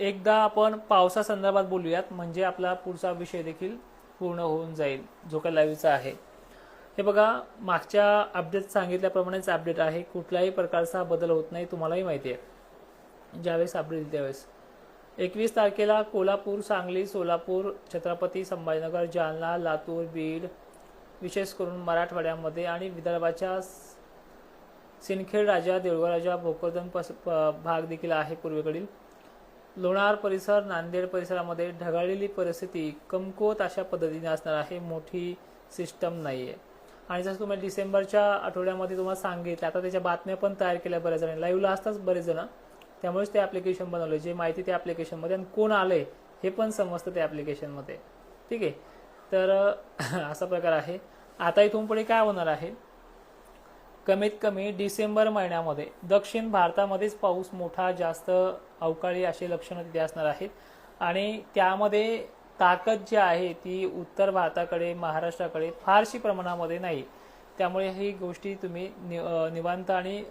एकदा आपण पावसासंदर्भात बोलूयात म्हणजे आपला पुढचा विषय देखील पूर्ण होऊन जाईल जो काही लाईव्हचा आहे. हे बघा मागच्या अपडेट सांगितल्याप्रमाणेच अपडेट आहे. कुठल्याही प्रकारचा बदल होत नाही तुम्हालाही माहिती आहे. ज्यावेळेस अपडेट येईल त्यावेळेस. एकवीस तारखेला कोल्हापूर सांगली सोलापूर छत्रपती संभाजीनगर जालना लातूर बीड विशेष करून मराठवाड्यामध्ये आणि विदर्भाच्या सिंदखेड राजा देऊळगाव राजा भोकरदन पस प- भाग देखील आहे पूर्वेकडील. लोणार परिसर नांदेड परिसरामध्ये ढगाळलेली परिस्थिती कमकुवत अशा पद्धतीने असणार आहे. मोठी सिस्टम नाही आहे आणि जसं तुम्ही डिसेंबरच्या आठवड्यामध्ये तुम्हाला सांगितलं आता त्याच्या बातम्या पण तयार केल्या बऱ्याच जणांनी. लाईव्हला असताच बरेच जण. त्यामुळेच ते ॲप्लिकेशन बनवलं जे माहिती त्या ॲप्लिकेशनमध्ये आणि कोण आलंय हे पण समजतं त्या ॲप्लिकेशनमध्ये ठीक आहे? तर असा प्रकार आहे. आता इथून पुढे काय होणार आहे? कमीत कमी डिसेंबर महिन्यामध्ये दक्षिण भारतामध्येच पाऊस मोठा जास्त अवकाळी असे लक्षणं तिथे असणार आहेत. आणि त्यामध्ये ताकद जी आहे ती उत्तर भारताकडे महाराष्ट्राकडे फारशी प्रमाणामध्ये नाही. त्यामुळे ही गोष्टी तुम्ही नि निवांत आणि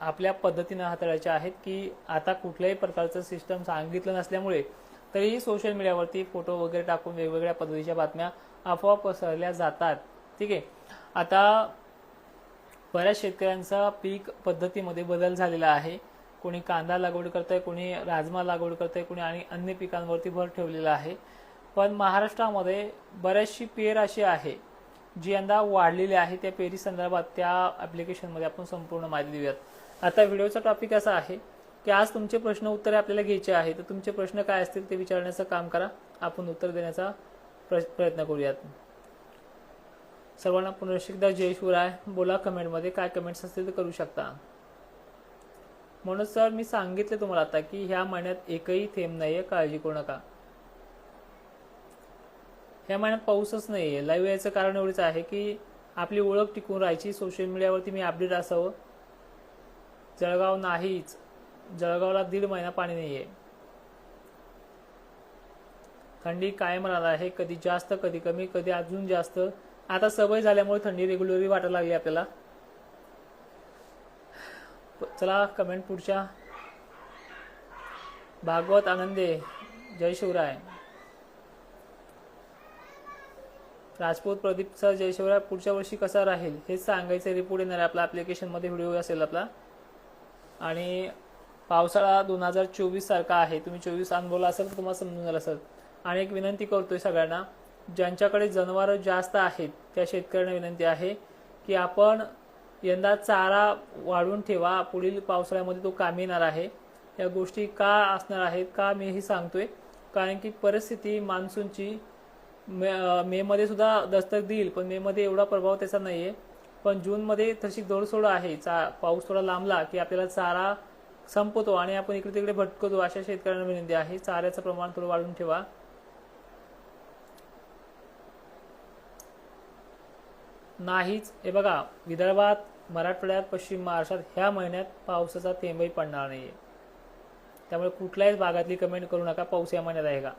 आपल्या पद्धतीनं हाताळायच्या आहेत की आता कुठल्याही प्रकारचं सिस्टम सांगितलं नसल्यामुळे तरीही सोशल मीडियावरती फोटो वगैरे टाकून वेगवेगळ्या पद्धतीच्या बातम्या अफवा पसरल्या जातात. ठीक आहे? आता बऱ्याच शेतकऱ्यांचा पीक पद्धतीमध्ये बदल झालेला आहे. कोणी कांदा लागवड करतंय कोणी राजमा लागवड करतंय कोणी आणि अन्य पिकांवरती भर ठेवलेला आहे. पण महाराष्ट्रामध्ये बऱ्याचशी पेर अशी आहे जी यंदा वाढलेली आहे. त्या पेरी संदर्भात त्या ॲप्लिकेशनमध्ये आपण संपूर्ण माहिती देऊयात. आता व्हिडिओचा टॉपिक असा आहे की आज तुमचे प्रश्न उत्तरे आपल्याला घ्यायचे आहे तर तुमचे प्रश्न काय असतील ते विचारण्याचं काम करा. आपण उत्तर देण्याचा प्र- प्रयत्न करूयात. सर्वांना पुनश्च एकदा जय शिवराय. बोला कमेंटमध्ये काय कमेंट्स असतील ते करू शकता. म्हणून सर मी सांगितले तुम्हाला आता की ह्या महिन्यात एकही थेंब नाहीये काळजी करू नका. ह्या महिन्यात पाऊसच नाहीये. लाईव्ह यायचं कारण एवढंच आहे की आपली ओळख टिकून राहायची. सोशल मीडियावरती मी अपडेट असावं. जळगाव नाहीच. जळगावला दीड महिना पाणी नाहीये. थंडी कायम राहणार आहे. कधी जास्त कधी कमी कधी अजून जास्त. आता सवय झाल्यामुळे थंडी रेग्युलरली वाटायला लागली आपल्याला. चला कमेंट पुढच्या. भागवत आनंदे जय शिवराय. राजपूत प्रदीप सर जय शिवराय पुढच्या वर्षी कसा राहील? हेच सांगायचं रिपोर्ट येणार आहे आपला ॲप्लिकेशनमध्ये व्हिडिओ असेल आपला. आणि पावसाळा दोन हजार चोवीस सारखा आहे. तुम्ही चोवीस अनुभवला असेल तर तुम्हाला समजून झालं असेल आणि एक विनंती करतोय सगळ्यांना ज्यांच्याकडे जनावरं जास्त आहेत त्या शेतकऱ्यांना विनंती आहे की आपण यंदा चारा वाढून ठेवा. पुढील पावसाळ्यामध्ये तो कामी येणार आहे. या गोष्टी का असणार आहेत का मी हे सांगतोय. कारण की परिस्थिती मान्सूनची मे मे मध्ये सुद्धा दस्तक देईल पण मे मध्ये एवढा प्रभाव त्याचा नाही आहे पण जून मध्ये तशी दोडसोड आहे. चा पाऊस थोडा लांबला की आपल्याला चारा संपतो आणि आपण इकडे तिकडे भटकतो अशा शेतकऱ्यांना विनंती आहे. चाऱ्याचं प्रमाण थोडं वाढवून ठेवा. नाहीच. हे बघा विदर्भात मराठवाड्यात पश्चिम महाराष्ट्रात ह्या महिन्यात पावसाचा थेंबही पडणार नाहीये. त्यामुळे कुठल्याच भागातली कमेंट करू नका पाऊस या महिन्यात आहे का?